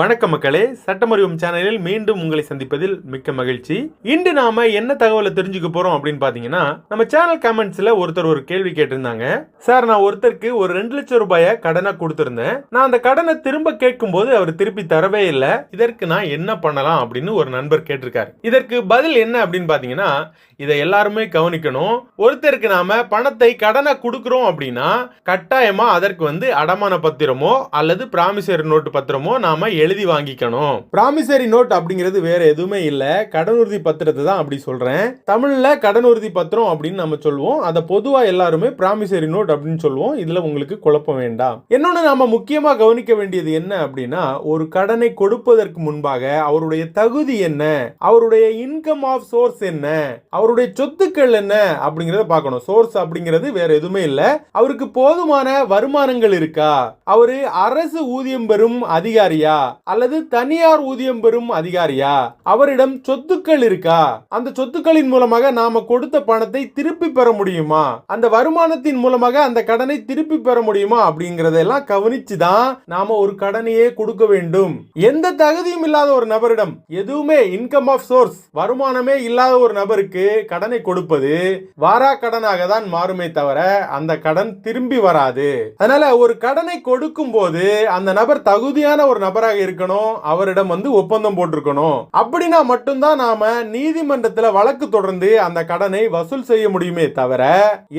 வணக்க மக்களே சட்டமறிவும் சேனலில் மீண்டும் உங்களை சந்திப்பதில் மிக்க மகிழ்ச்சி. இன்று நாம என்ன தகவலை தெரிஞ்சுக்க போறோம் அப்படின்னு பாத்தீங்கன்னா நம்ம சேனல் கமெண்ட்ஸ்ல ஒருத்தர் ஒரு கேள்வி கேட்டிருந்தாங்க. சார் நான் ஒருத்தருக்கு ஒரு ரெண்டு லட்சம் ரூபாயை கடனை கொடுத்திருந்தேன். நான் அந்த கடனை திரும்ப கேட்கும் போது அவர் திருப்பி தரவே இல்லை. இதற்கு நான் என்ன பண்ணலாம் அப்படின்னு ஒரு நண்பர் கேட்டிருக்காரு. இதற்கு பதில் என்ன அப்படின்னு பாத்தீங்கன்னா இதை எல்லாருமே கவனிக்கணும். ஒருத்தருக்கு நாம பணத்தை கடனை கொடுக்குறோம் அப்படின்னா கட்டாயமா அதற்கு வந்து அடமான பத்திரமோ அல்லது பிராமிசரி நோட்டு பத்திரமோ நாம எழுதி வாங்கிக்கணும். பிராமிசரி நோட் அப்படிங்கிறது வேற எதுவுமே இல்ல. கடனுறுதி பத்திரத்தை தான் அப்படி சொல்றேன். தமிழ்ல கடனுறுதி பத்திரம் அப்படின்னு நம்ம சொல்லுவோம். அதை பொதுவா எல்லாருமே பிராமிசரி நோட் அப்படின்னு சொல்லுவோம். இதுல உங்களுக்கு குழப்பம் வேண்டாம். இன்னொன்னு நாம முக்கியமா கவனிக்க வேண்டியது என்ன அப்படின்னா ஒரு கடனை கொடுப்பதற்கு முன்பாக அவருடைய தகுதி என்ன? அவருடைய இன்கம் ஆஃப் சோர்ஸ் என்ன? அவருடைய சொத்துக்கள் என்ன? அப்படிங்கறத பார்க்கணும். சோர்ஸ் அப்படிங்கிறது வேற எதுவுமே இல்ல. அவருக்கு போதுமான வருமானங்கள் இருக்கா? அவரு அரசு ஊதியம் பெறும் அதிகாரியா? அல்லது தனியார் ஊதியம் பெறும் அதிகாரியா? அவரிடம் சொத்துக்கள் இருக்கா? அந்த சொத்துக்களின் மூலமாக நாம கொடுத்த பணத்தை திருப்பி பெற முடியுமா? அந்த வருமானத்தின் மூலமாக அந்த கடனை திருப்பி பெற முடியுமா? அப்படிங்கறதெல்லாம் கவனிச்சு தான் நாம ஒரு கடனையே கொடுக்க வேண்டும். எந்த தகுதியும் இல்லாத ஒரு நபரிடம் எதுவுமே இன்கம் ஆஃப் சோர்ஸ் வருமானமே இல்லாத ஒரு நபருக்கு கடனை கொடுப்பது வாரா கடனாக தான் மாறுமே தவிர அந்த கடன் திரும்பி வராது. அதனால ஒரு கடனை கொடுக்கும் போது அந்த நபர் தகுதியான ஒரு நபராக இருக்கணும் அவரிடம் வந்து ஒப்பந்தம் போட்டிருக்கணும். அப்படின்னா மட்டும்தான் நாம நீதிமன்றத்துல வழக்கு தொடர்ந்து அந்த கடனை வசூல் செய்ய முடியுமே தவிர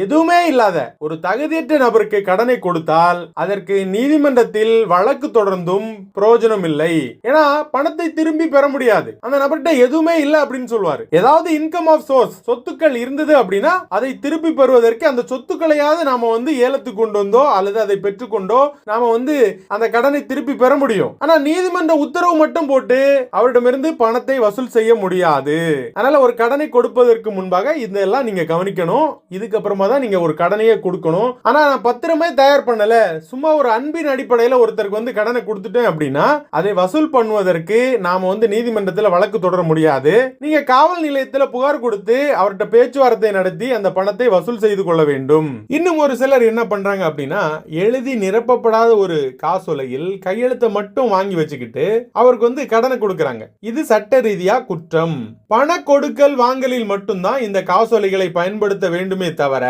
எதுவுமே இல்லாத ஒரு தகுதியற்ற நபருக்கு கடனை கொடுத்தால் அதற்கு நீதிமன்றத்தில் வழக்கு தொடர்ந்தும் பிரயோஜனம் இல்லை. ஏன்னா பணத்தை திரும்பி பெற முடியாது. அந்த நபர்கிட்ட எதுவுமே இல்லை அப்படின்னு சொல்லுவாரு ஏதாவது இன்கம் ஆஃப் சோர்ஸ் சொத்துக்கள் இருந்தது அப்படின்னா அதை திருப்பி பெறுவதற்கு அந்த சொத்துக்களையாவது நாம வந்து ஏலத்துக்கு கொண்டு வந்தோ அல்லது அதை பெற்றுக்கொண்டோ நாம வந்து அந்த கடனை திருப்பி பெற முடியும். ஆனா நீதிமன்ற உத்தரவு மட்டும் போட்டு அவரிடமிருந்து பணத்தை வசூல் செய்ய முடியாது. அதனால ஒரு கடனை கொடுப்பதற்கு முன்பாக இதெல்லாம் நீங்க கவனிக்கணும். இதுக்கப்புறமா தான் நீங்க ஒரு கடனையே கொடுக்கணும். ஆனா நான் பத்திரமே தயார் பண்ணல. சும்மா ஒரு அன்பின் அடிப்படையில் ஒருத்தருக்கு வந்து கடனை கொடுத்துட்டேன் அப்படின்னா அதை வசூல் பண்ணுவதற்கு நாம வந்து நீதிமன்றத்தில் வழக்கு தொடர முடியாது. நீங்க காவல் நிலையத்தில் புகார் கொடுத்து அவர்கிட்ட பேச்சுவார்த்தை நடத்தி அந்த பணத்தை வசூல் செய்து கொள்ள வேண்டும். இன்னும் ஒரு சிலர் என்ன பண்றாங்க அப்படின்னா எழுதி நிரப்பப்படாத ஒரு காசோலையில் கையெழுத்தை மட்டும் வாங்கி வச்சுக்கிட்டு அவருக்கு வந்து கடனை கொடுக்கறாங்க. இது சட்ட ரீதியா குற்றம். பண கொடுக்கல் வாங்கலில் மட்டும்தான் இந்த காசோலைகளை பயன்படுத்த வேண்டுமே தவிர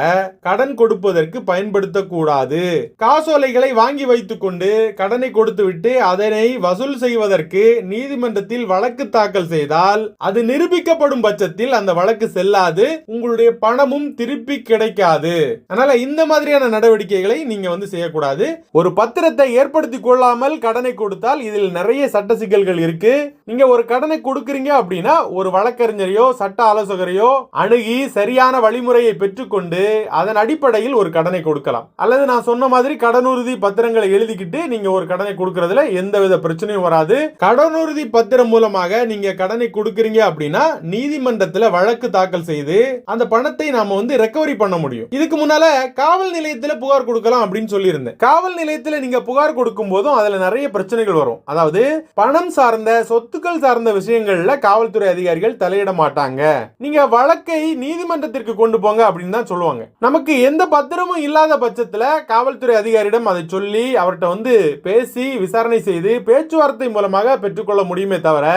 கடன் கொடுப்பதற்கு பயன்படுத்தக்கூடாது. காசோலைகளை வாங்கி வைத்துக்கொண்டு கடனை கொடுத்து விட்டு அதனை வசூல் செய்வதற்கு நீதிமன்றத்தில் வழக்கு தாக்கல் செய்தால் அது நிரூபிக்கப்படும் பட்சத்தில் அந்த வழக்கு செல்லாது உங்களுடைய பணமும் திருப்பி கிடைக்காது. அதனால இந்த மாதிரியான நடவடிக்கைகளை நீங்க வந்து செய்யக்கூடாது. ஒரு பத்திரத்தை ஏற்படுத்தி கொள்ளாமல் கடனை கொடுத்தால் இதில் நிறைய சட்ட சிக்கல்கள் இருக்கு. நீங்க ஒரு கடனை கொடுக்குறீங்க அப்படின்னா ஒரு வழக்கறிஞரையோ சட்ட ஆலோசகரையோ அணுகி சரியான வழிமுறையை பெற்றுக்கொண்டு அதன் அடிப்படையில் ஒரு கடனை கொடுக்கலாம். அல்லது நான் சொன்ன மாதிரி கடனுறுதி பத்திரங்களை எழுதிக்கிட்டு நீங்க ஒரு கடனை கொடுக்கறதுல எந்தவித பிரச்சனையும் வராது. கடனுறுதி பத்திரம் மூலமாக நீங்க கடனை கொடுக்குறீங்க அப்படின்னா நீதிமன்றத்துல வழக்கு தாக்கல் செய்து அந்த பணத்தை நாம வந்து ரெக்கவரி பண்ண முடியும். இதுக்கு முன்னால காவல் நிலையத்துல புகார் கொடுக்கலாம் அப்படின்னு சொல்லியிருந்தேன். காவல் நிலையத்துல நீங்க புகார் கொடுக்கும் போதும் அதுல நிறைய பிரச்சனைகள் வரும். அதாவது பணம் சார்ந்த சொத்துக்கள் சார்ந்த விஷயங்கள்ல காவல்துறை அதிகாரிகள் தலையிட மாட்டாங்க. நீங்க வழக்கை நீதிமன்றத்திற்கு கொண்டு போங்க அப்படின்னு தான் சொல்லுவாங்க. நமக்கு எந்த பத்திரமும் இல்லாத பட்சத்துல காவல்துறை அதிகாரியிடம் அதை சொல்லி அவர்கிட்ட வந்து பேசி விசாரணை செய்து பேச்சுவார்த்தை மூலமாக பெற்றுக்கொள்ள முடியுமே தவிர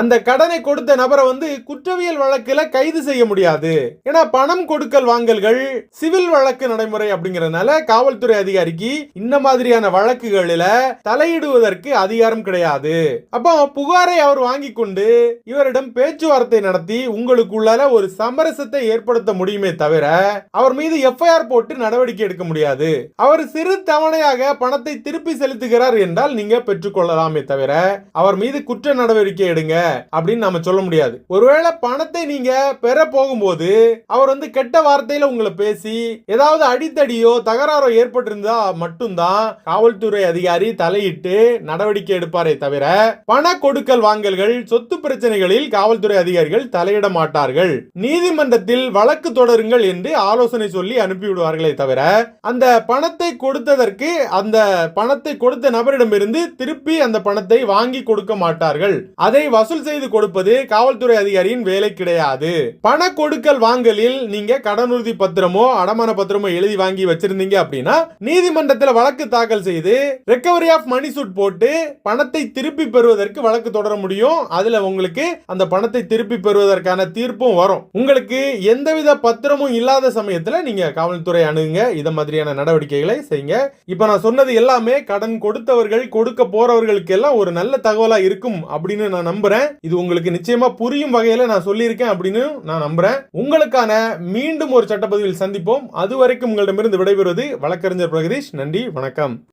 அந்த கடனை கொடுத்த நபரை வந்து குற்றவியல் வழக்கில் கைது செய்ய முடியாது. ஏன்னா பணம் கொடுக்கல் வாங்கல்கள் சிவில் வழக்கு நடைமுறை அப்படிங்கறதுனால காவல்துறை அதிகாரிக்கு இந்த மாதிரியான வழக்குகளில் தலையிடுவதற்கு அதிகாரம் கிடையாது. அப்போ புகாரை அவர் வாங்கி கொண்டு இவரிடம் பேச்சுவார்த்தை நடத்தி உங்களுக்குள்ளால ஒரு சமரசத்தை ஏற்படுத்த முடியுமே தவிர அவர் மீது எஃப்ஐஆர் போட்டு நடவடிக்கை எடுக்க முடியாது. அவர் சிறு தவணையாக பணத்தை திருப்பி செலுத்துகிறார் என்றால் நீங்க பெற்றுக்கொள்ளலாமே தவிர அவர் மீது குற்ற நடவடிக்கை எடுங்க அப்படின்னு நம்ம சொல்ல முடியாது. ஒருவேளை பணத்தை நீங்க பெற போகும்போது அவர் வந்து கெட்ட வார்த்தையில உங்களை பேசி ஏதாவது அடித்தடியோ தகராறோ ஏற்பட்டிருந்தா மட்டும்தான் காவல்துறை அதிகாரி தலையிட்டு நடவடிக்கை எடுப்பார். இருப்பாரே தவிர பண கொடுக்கல் வாங்கல்கள் சொத்து பிரச்சனைகளில் காவல்துறை அதிகாரிகள் தலையிட மாட்டார்கள். நீதிமன்றத்தில் வழக்கு தொடருங்கள் என்று ஆலோசனை சொல்லி அனுப்பிவிடுவார்களே தவிர அந்த பணத்தை கொடுத்ததற்கு அந்த பணத்தை கொடுத்த நபரிடமிருந்து திருப்பி அந்த பணத்தை வாங்கி கொடுக்க மாட்டார்கள். அதை வசூல் செய்து கொடுப்பது காவல்துறை அதிகாரியின் வேலை கிடையாது. பண கொடுக்கல் வாங்கலில் நீங்க கடனுறுதி பத்திரமோ அடமான பத்திரமோ எழுதி வாங்கி வச்சிருந்தீங்க அப்படின்னா நீதிமன்றத்தில் வழக்கு தாக்கல் செய்து ரெக்கவரி ஆஃப் மணி சூட் போட்டு பண பணத்தை திருப்பி பெறுவதற்கு வழக்கு தொடர முடியும். அதுல உங்களுக்கு அந்த பணத்தை திருப்பி பெறுவதற்கான தீர்ப்பும் வரும். உங்களுக்கு எந்தவித பத்திரமும் இல்லாத சமயத்துல நீங்க காவல்துறை அணுகுங்க. இத மாதிரியான நடவடிக்கைகளை செய்யுங்க. இப்ப நான் சொன்னது எல்லாமே கடன் கொடுத்தவர்கள் கொடுக்க போறவர்களுக்கு எல்லாம் ஒரு நல்ல தகவலா இருக்கும் அப்படின்னு நான் நம்புறேன். இது உங்களுக்கு நிச்சயமா புரியும் வகையில நான் சொல்லியிருக்கேன் அப்படின்னு நான் நம்புறேன். உங்களுக்கான மீண்டும் ஒரு சட்டப்பதிவில் சந்திப்போம். அது வரைக்கும் உங்களிடமிருந்து விடைபெறுவது வழக்கறிஞர் பிரகதீஷ். நன்றி வணக்கம்.